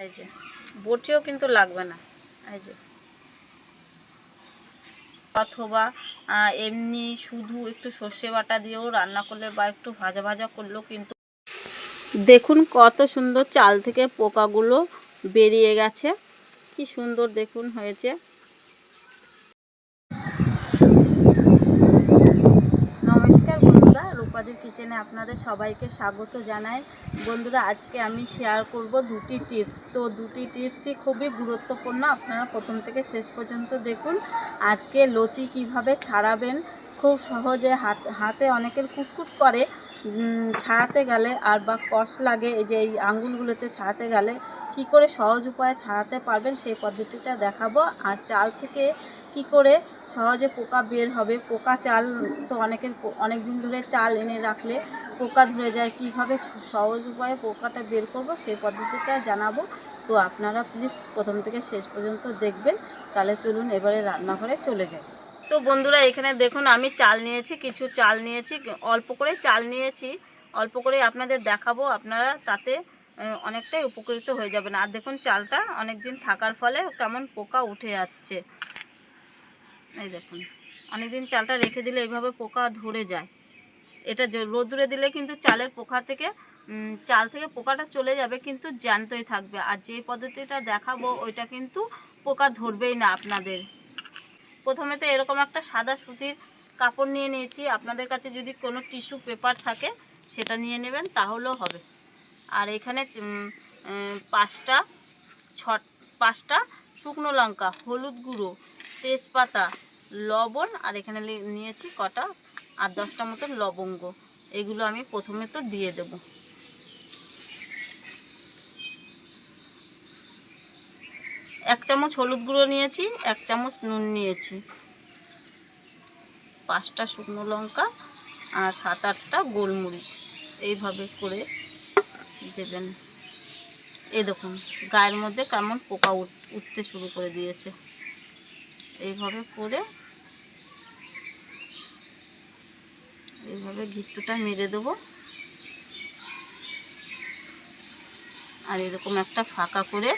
এই যে, বটিও কিন্তু লাগবে না, এই যে। অথবা এমনি শুধু একটু সর্ষে বাটা দিয়েও রান্না করলে বা একটু ভাজা ভাজা করলেও কিন্তু দেখুন কত সুন্দর চাল থেকে পোকাগুলো বেরিয়ে গেছে, কি সুন্দর দেখুন হয়েছে নমস্কার বন্ধুরা রূপাদির কিচেনে আপনাদের সবাইকে স্বাগত জানাই। বন্ধুরা, আজকে আমি শেয়ার করব দুটি টিপস তো দুটি টিপসই খুবই গুরুত্বপূর্ণ, আপনারা প্রথম থেকে শেষ পর্যন্ত দেখুন। আজকে লতি কীভাবে ছাড়াবেন, খুব সহজে হাত, হাতে অনেকের কুটকুট করে ছাড়াতে গেলে আর বা কষ লাগে, এই যে এই আঙ্গুলগুলোতে ছাড়াতে গেলে কি করে সহজ উপায়ে ছাড়াতে পারবেন সেই পদ্ধতিটা দেখাবো। আর চাল থেকে কি করে সহজে পোকা বের হবে, পোকা চাল তো অনেকের অনেক দিন ধরে চাল এনে রাখলে পোকা ধরে যায়। কীভাবে সহজ উপায়ে পোকাটা বের করব সেই পদ্ধতিটা জানাব। তো আপনারা প্লিজ প্রথম থেকে শেষ পর্যন্ত দেখবেন। তাহলে চলুন এবারে রান্নাঘরে চলে যাই। তো বন্ধুরা, এখানে দেখুন আমি চাল নিয়েছি, কিছু চাল নিয়েছি, অল্প করে চাল নিয়েছি। অল্প করে আপনাদের দেখাবো, আপনারা তাতে অনেকটাই উপকৃত হয়ে যাবেন। আর দেখুন চালটা অনেক দিন থাকার ফলে কেমন পোকা উঠে যাচ্ছে এই দেখুন, অনেকদিন চালটা রেখে দিলে এইভাবে পোকা ধরে যায়। এটা রোদ্দুরে দিলে কিন্তু চালের পোকা থেকে চাল থেকে পোকাটা চলে যাবে, কিন্তু জ্যান্তই থাকবে। আর যে পদ্ধতিটা দেখাবো, ওইটা কিন্তু পোকা ধরবেই না আপনাদের। প্রথমে তো এরকম একটা সাদা সুতির কাপড় নিয়ে নিয়েছি। আপনাদের কাছে যদি কোনো টিস্যু পেপার থাকে, সেটা নিয়ে নেবেন, তাহলেও হবে। আর এখানে পাঁচটা, ছ, পাঁচটা শুকনো লঙ্কা, হলুদ গুঁড়ো, তেজপাতা লবণ, আর এখানে নিয়েছি কটা, আর দশটা মতো লবঙ্গ। এগুলো আমি প্রথমে তো দিয়ে দেব। এক চামচ হলুদ গুঁড়ো নিয়েছি, এক চামচ নুন নিয়েছি। পাঁচটা শুকনো লঙ্কা আর সাত আটটা গোলমরিচ। এইভাবে করে দেবেন। এই দেখুন, গায়ের মধ্যে কেমন পোকা উঠ- উঠতে শুরু করে দিয়েছে। এইভাবে করে এইভাবে ঘিট্টুটা মেরে দেবো। আর এরকম একটা ফাঁকা করে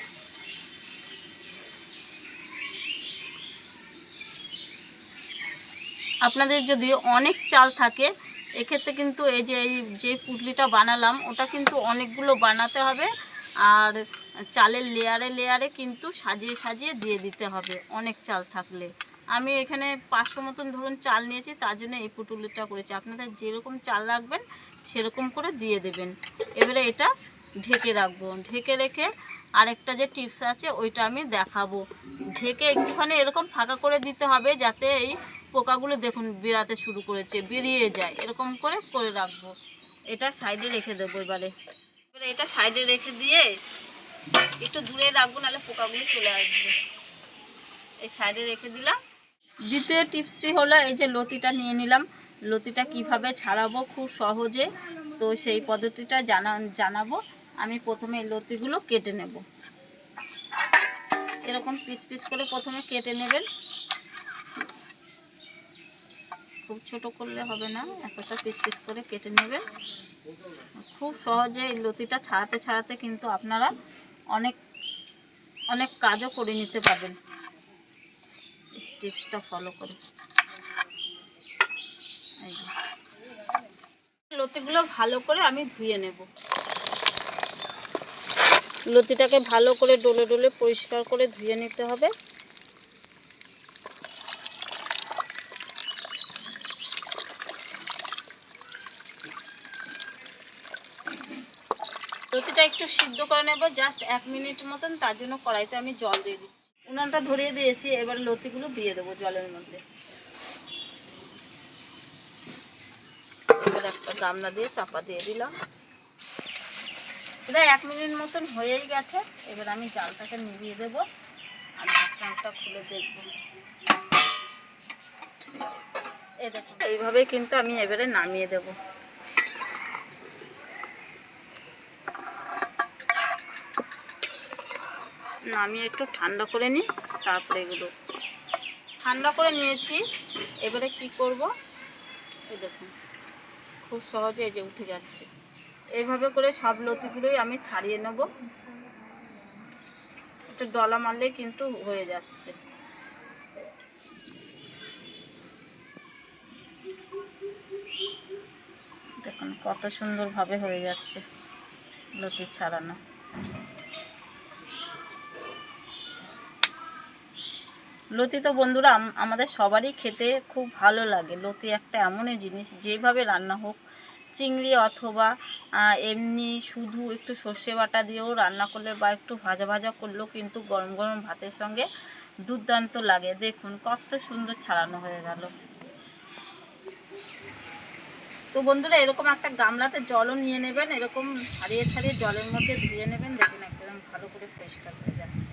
আপনাদের যদি অনেক চাল থাকে, এক্ষেত্রে কিন্তু এই যে এই যে পুটলিটা বানালাম, ওটা কিন্তু অনেকগুলো বানাতে হবে। আর চালের লেয়ারে লেয়ারে কিন্তু সাজিয়ে সাজিয়ে দিয়ে দিতে হবে, অনেক চাল থাকলে। আমি এখানে পাঁচশো মতন ধরুন চাল নিয়েছি, তার জন্য এই পুটুলিটা করেছি। আপনাদের যেরকম চাল রাখবেন সেরকম করে দিয়ে দেবেন। এবারে এটা ঢেকে রাখব। ঢেকে রেখে আরেকটা যে টিপস আছে, ওইটা আমি দেখাবো। ঢেকে একটুখানি এরকম ফাঁকা করে দিতে হবে, যাতে এই পোকাগুলো দেখুন বেরাতে শুরু করেছে, বেরিয়ে যায়। এরকম করে করে রাখব। এটা সাইডে রেখে দেবো এবারে। এবারে এটা সাইডে রেখে দিয়ে একটু দূরে রাখব, নাহলে পোকাগুলো চলে আসবে। এই সাইডে রেখে দিলাম। দ্বিতীয় টিপসটি হলো, এই যে লতিটা নিয়ে নিলাম। লতিটা কীভাবে ছাড়াবো? খুব সহজে। তো সেই পদ্ধতিটা জানা, জানাব। আমি প্রথমে এই লতিগুলো কেটে নেব। এরকম পিস পিস করে প্রথমে কেটে নেবেন। খুব ছোট করলে হবে না, এতটা পিস পিস করে কেটে নেবেন খুব সহজে এই লতিটা ছাড়াতে ছাড়াতে কিন্তু আপনারা অনেক অনেক কাজও করে নিতে পারবেন। স্টেপসটা ফলো করে। লতিগুলো ভালো করে আমি ধুয়ে নেব। লতিটাকে ভালো করে ডলে ডলে পরিষ্কার করে ধুয়ে নিতে হবে। লতিটা একটু সিদ্ধ করে নেব জাস্ট এক মিনিট মতন, তার জন্য কড়াইতে আমি জল দিয়ে দিচ্ছি। উনানটা ধরিয়ে দিয়েছি, এবার লতিগুলো দিয়ে দেবো জলের মধ্যে। একটা গামলা দিয়ে চাপা দিয়ে দিলাম। এটা এক মিনিট মতন হয়েই গেছে, এবার আমি জালটাকে নিভিয়ে দেব আর ঢাকনাটা খুলে দেখব। এই দেখুন এইভাবেই কিন্তু আমি এবারে নামিয়ে দেবো। নামিয়ে একটু ঠান্ডা করে নিই, তারপরে এগুলো। ঠান্ডা করে নিয়েছি, এবারে কি করব? এই দেখুন, খুব সহজে এই যে উঠে যাচ্ছে। এইভাবে করে সব লতিগুলোই আমি ছাড়িয়ে নেব। একটু ডলা মারলেই কিন্তু হয়ে যাচ্ছে। দেখুন কত সুন্দরভাবে হয়ে যাচ্ছে লতি ছাড়ানো। লতি তো বন্ধুরা আমাদের সবারই খেতে খুব ভালো লাগে। লতি একটা এমনই জিনিস, যেভাবে রান্না হোক, চিংড়ি অথবা এমনি শুধু একটু সর্ষে বাটা দিয়েও রান্না করলে বা একটু ভাজা ভাজা করলেও কিন্তু গরম গরম ভাতের সঙ্গে দুর্দান্ত লাগে। দেখুন, কত সুন্দর ছাড়ানো হয়ে গেল। তো বন্ধুরা, এরকম একটা গামলাতে জলও নিয়ে নেবেন, এরকম ছাড়িয়ে ছাড়িয়ে জলের মধ্যে ধুয়ে নেবেন, দেখুন একদম ভালো করে পরিষ্কার হয়ে যাচ্ছে।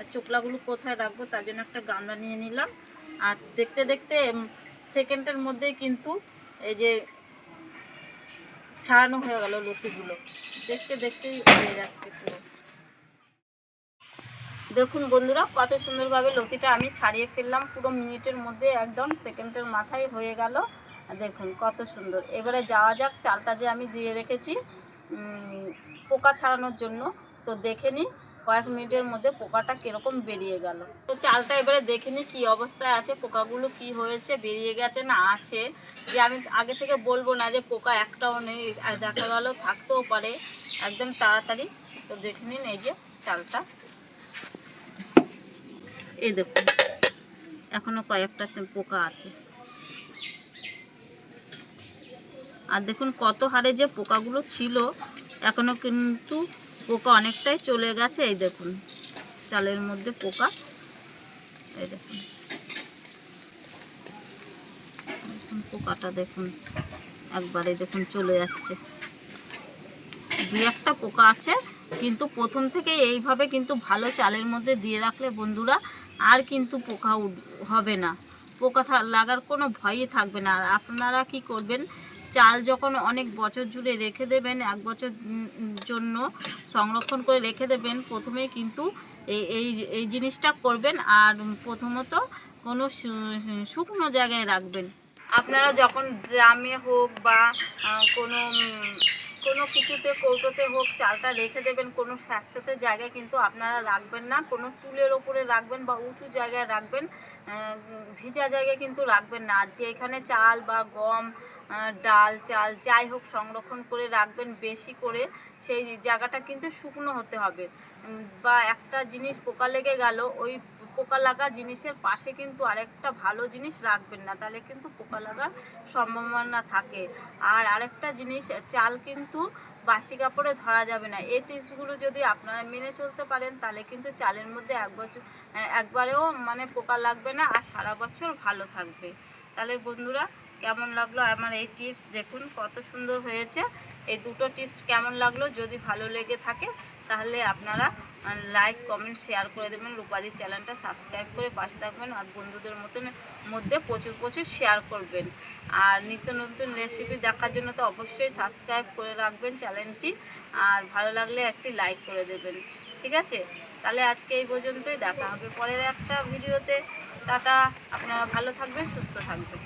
আর চোকলাগুলো কোথায় রাখব তার জন্য একটা গামলা নিয়ে নিলাম। আর দেখতে দেখতে সেকেন্ডের মধ্যেই কিন্তু এই যে ছাড়ানো হয়ে গেল লতিগুলো। দেখতে দেখতেই হয়ে যাচ্ছে পুরো। দেখুন বন্ধুরা, কত সুন্দরভাবে লতিটা আমি ছাড়িয়ে ফেললাম। পুরো মিনিটের মধ্যে একদম সেকেন্ডের মাথায় হয়ে গেল। দেখুন কত সুন্দর। এবারে যাওয়া যাক, চালটা যে আমি দিয়ে রেখেছি পোকা ছাড়ানোর জন্য। তো দেখে নিই কয়েক মিনিটের মধ্যে পোকাটা কীরকম বেরিয়ে গেল। তো চালটা এবারে দেখে নিই কী অবস্থায় আছে, পোকাগুলো কি হয়েছে, বেরিয়ে গেছে না আছে। যে আমি আগে থেকে বলব না যে পোকা একটাও নেই দেখা গেল থাকতেও পারে। একদম তাড়াতাড়ি। তো দেখে নিন এই যে চালটা। এই দেখুন, এখনও কয়েকটা পোকা আছে। আর দেখুন কত হারে যে পোকাগুলো ছিল, এখনও কিন্তু পোকা অনেকটাই চলে গেছে, এই দেখুন। চালের মধ্যে পোকা। এই দেখুন। পোকাটা দেখুন, একবারে দেখুন চলে যাচ্ছে। দুই একটা পোকা আছে, কিন্তু প্রথম থেকে এইভাবে কিন্তু ভালো চালের মধ্যে দিয়ে রাখলে বন্ধুরা আর কিন্তু পোকা হবে না। পোকা লাগার কোনো ভয়ই থাকবে না। আর আপনারা কি করবেন চাল যখন অনেক বছর জুড়ে রেখে দেবেন, এক বছর জন্য সংরক্ষণ করে রেখে দেবেন প্রথমেই কিন্তু এই এই জিনিসটা করবেন আর প্রথমত কোনো শুকনো জায়গায় রাখবেন। আপনারা যখন ড্রামে হোক বা কোনো কোনো কিছুতে, কৌটোতে হোক চালটা রেখে দেবেন, কোনো স্যাঁতস্যাঁতে জায়গায় কিন্তু আপনারা রাখবেন না, কোনো টুলের ওপরে রাখবেন বা উঁচু জায়গায় রাখবেন ভিজা জায়গায় কিন্তু রাখবেন না। আর যে এখানে চাল বা গম ডাল, চাল, যাই হোক সংরক্ষণ করে রাখবেন বেশি করে, সেই জায়গাটা কিন্তু শুকনো হতে হবে। বা একটা জিনিস পোকা লেগে গেল, ওই পোকা লাগা জিনিসের পাশে কিন্তু আরেকটা ভালো জিনিস রাখবেন না, তাহলে কিন্তু পোকা লাগার সম্ভাবনা থাকে। আর আরেকটা জিনিস, চাল কিন্তু বাসি কাপড়ে ধরা যাবে না। এই টিপসগুলো যদি আপনারা মেনে চলতে পারেন, তাহলে কিন্তু চালের মধ্যে এক বছর একবারেও মানে পোকা লাগবে না, আর সারা বছর ভালো থাকবে। তাহলে বন্ধুরা, কেমন লাগল আমার এই টিপস? দেখুন কত সুন্দর হয়েছে। এই দুটো টিপস কেমন লাগল? যদি ভালো লেগে থাকে, তাহলে আপনারা লাইক কমেন্ট শেয়ার করে দেবেন। রূপাদি চ্যানেলটা সাবস্ক্রাইব করে পাশে থাকবেন আর বন্ধুদের মতন মধ্যে প্রচুর প্রচুর শেয়ার করবেন। আর নিত্য নতুন রেসিপি দেখার জন্য তো অবশ্যই সাবস্ক্রাইব করে রাখবেন চ্যানেলটি। আর ভালো লাগলে একটি লাইক করে দেবেন। ঠিক আছে? তাহলে আজকে এই পর্যন্তই, দেখা হবে পরের একটা ভিডিওতে। টাটা, আপনারা ভালো থাকবেন, সুস্থ থাকবেন।